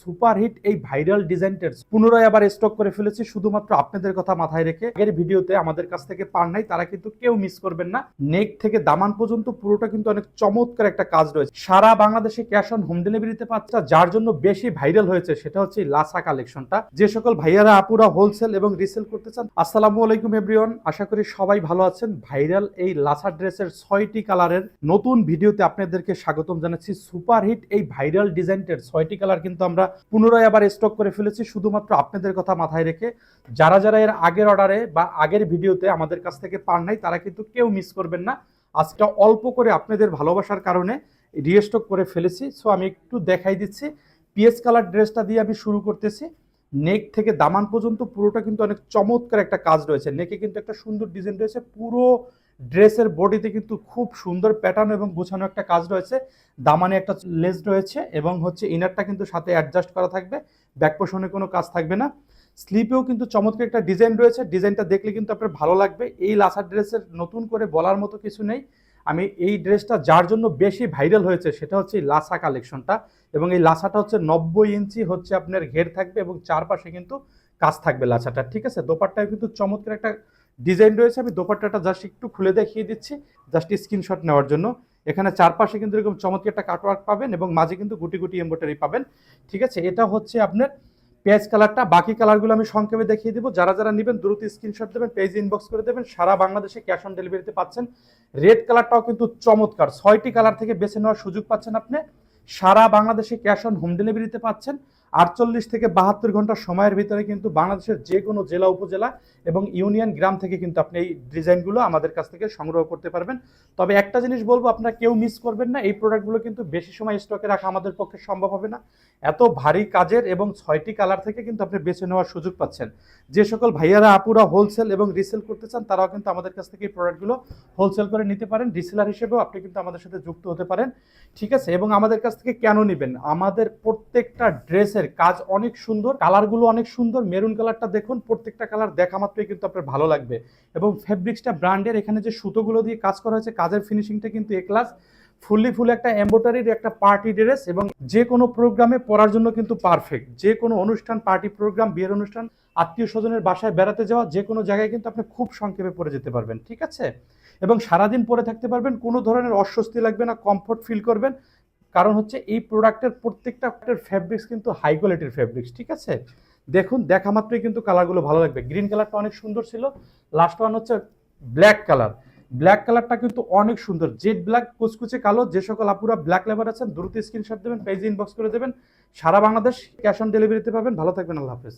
Superhit এই viral ডিজাইনটার পুনরায় আবার স্টক করে ফেলেছি। শুধুমাত্র আপনাদের কথা মাথায় রেখে আগের ভিডিওতে আমাদের কাছ থেকে পার নাই, তারা কিন্তু কেউ মিস করবেন না। নেক থেকে দামান পর্যন্ত পুরোটা কিন্তু অনেক চমৎকার একটা কাজ রয়েছে। সারা বাংলাদেশে ক্যাশ অন হোম ডেলিভারিতে পাচ্ছে যার জন্য বেশি ভাইরাল হয়েছে, সেটা হচ্ছে লাসা কালেকশনটা যে সকল ভাইয়ারা, আপুরা হোলসেল এবং রিসেল করতে চান, আসসালামু আলাইকুম এভরিওয়ান আশা করি সবাই ভালো আছেন। ভাইরাল এই লাসা ড্রেসের ছয়টি কালারের নতুন ভিডিওতে আপনাদেরকে স্বাগতম জানাচ্ছি। সুপারহিট এই ভাইরাল ডিজাইনটার ছয়টি কালার কিন্তু আমরা পুনরায় আবার স্টক করে ফেলেছি। শুধুমাত্র আপনাদের কথা মাথায় রেখে যারা যারা এর আগের অর্ডারে বা আগের ভিডিওতে আমাদের কাছ থেকে পান নাই, তারা কিন্তু কেউ মিস করবেন না। আজকে অল্প করে আপনাদের ভালোবাসার কারণে রিস্টক করে ফেলেছি। সো আমি একটু দেখাই দিচ্ছি। পিএস কালার ড্রেসটা দিয়ে আমি শুরু করতেছি। নেক থেকে দামান পর্যন্ত পুরোটা কিন্তু অনেক চমৎকার একটা কাজ রয়েছে। নেকে কিন্তু একটা সুন্দর ডিজাইন রয়েছে। পুরো ড্রেসের বডিতে কিন্তু খুব সুন্দর প্যাটার্ন এবং গোছানো একটা কাজ রয়েছে। দামানে একটা লেস রয়েছে এবং হচ্ছে ইনারটা কিন্তু সাথে অ্যাডজাস্ট করা থাকবে ব্যাক পোষণে কোনো কাজ থাকবে না। স্লিপেও কিন্তু চমৎকার একটা ডিজাইন রয়েছে। ডিজাইনটা দেখলে কিন্তু আপনার ভালো লাগবে। এই লাসা ড্রেসের নতুন করে বলার মতো কিছু নেই। আমি এই ড্রেসটা যার জন্য বেশি ভাইরাল হয়েছে সেটা হচ্ছে এই লাসা কালেকশনটা এবং এই লাসাটা হচ্ছে নব্বই ইঞ্চি হচ্ছে আপনার ঘের থাকবে এবং চারপাশে কিন্তু কাজ থাকবে লাসাটা ঠিক আছে? দোপাট্টায় কিন্তু চমৎকার একটা ডিজাইন রয়েছে, আমি দোপাট্টাটা জাস্ট একটু খুলে দেখিয়ে দিচ্ছি জাস্ট স্ক্রিনশট নেওয়ার জন্য। এখানে চারপাশে কিন্তু এরকম চমৎকার একটা কাটওয়ার্ক পাবেন এবং মাঝে কিন্তু গুটি গুটি এম্বোটারি পাবেন। ঠিক আছে, এটা হচ্ছে আপনার পেঁয়াজ কালারটা। বাকি কালারগুলো আমি সংক্ষেপে দেখিয়ে দেবো। যারা যারা নেবেন, দ্রুত স্ক্রিনশট দেবেন পেজ ইনবক্স করে দেবেন। সারা বাংলাদেশে ক্যাশ অন ডেলিভারিতে পাচ্ছেন। রেড কালারটাও কিন্তু চমৎকার। ছয়টি কালার থেকে বেছে নেওয়ার সুযোগ পাচ্ছেন আপনি। সারা বাংলাদেশে ক্যাশ অন হোম ডেলিভারিতে পাচ্ছেন। আটচল্লিশ থেকে বাহাত্তর ঘণ্টা সময়ের ভিতরে কিন্তু বাংলাদেশের যে কোনো জেলা, উপজেলা এবং ইউনিয়ন গ্রাম থেকে কিন্তু আপনি এই ডিজাইনগুলো আমাদের কাছ থেকে সংগ্রহ করতে পারবেন। তবে একটা জিনিস বলব, আপনারা কেউ মিস করবেন না, এই প্রোডাক্টগুলো কিন্তু বেশি সময় স্টকে রাখা আমাদের পক্ষে সম্ভব হবে না। এত ভারী কাজের এবং ছয়টি কালার থেকে কিন্তু আপনি বেছে নেওয়ার সুযোগ পাচ্ছেন। যে সকল ভাইয়ারা, আপুরা হোলসেল এবং রিসেল করতে চান, তারাও কিন্তু আমাদের কাছ থেকে এই প্রোডাক্টগুলো হোলসেল করে নিতে পারেন। রিসেলার হিসেবেও আপনি কিন্তু আমাদের সাথে যুক্ত হতে পারেন। ঠিক আছে? এবং আমাদের কাছ থেকে কেন নেবেন? আমাদের প্রত্যেকটা ড্রেসের কাজ অনেক সুন্দর, কালারগুলো অনেক সুন্দর, মেরুন কালারটা দেখুন, প্রত্যেকটা কালার দেখা মাত্রই কিন্তু আপনার ভালো লাগবে। এবং ফেব্রিক্সটা ব্র্যান্ডের এখানে যে সুতোগুলো দিয়ে কাজ করা হয়েছে, কাজের ফিনিশিংটা কিন্তু এ ক্লাস ফুললি ফুল একটা এম্বোটারির একটা পার্টি ড্রেস এবং যে কোনো প্রোগ্রামে পরার জন্য কিন্তু পারফেক্ট যে কোনো অনুষ্ঠান পার্টি প্রোগ্রাম বিয়ের অনুষ্ঠান, আত্মীয় স্বজনের বাসায় বেড়াতে যাওয়া, যে কোনো জায়গায় কিন্তু আপনি খুব সংক্ষেপে পরে যেতে পারবেন, ঠিক আছে? এবং সারাদিন পরে থাকতে পারবেন, কোনো ধরনের অস্বস্তি লাগবে না কমফোর্ট ফিল করবেন কারণ হচ্ছে এই প্রোডাক্টের প্রত্যেকটা ফ্যাব্রিক্স কিন্তু হাই কোয়ালিটির ফ্যাব্রিক্স ঠিক আছে? দেখুন, দেখা মাত্রই কিন্তু কালারগুলো ভালো লাগবে। গ্রিন কালারটা অনেক সুন্দর ছিল লাস্ট ওয়ান হচ্ছে ব্ল্যাক কালার ব্ল্যাক কালারটা কিন্তু অনেক সুন্দর। জেড ব্ল্যাক কুচকুচে কালো, যে সকল আপুরা ব্ল্যাক লেবার আছেন, দ্রুত স্ক্রিনশট দেবেন পেজ ইনবক্স করে দেবেন। সারা বাংলাদেশ ক্যাশ অন ডেলিভারিতে পাবেন। ভালো থাকবেন, আল্লাহ হাফেজ।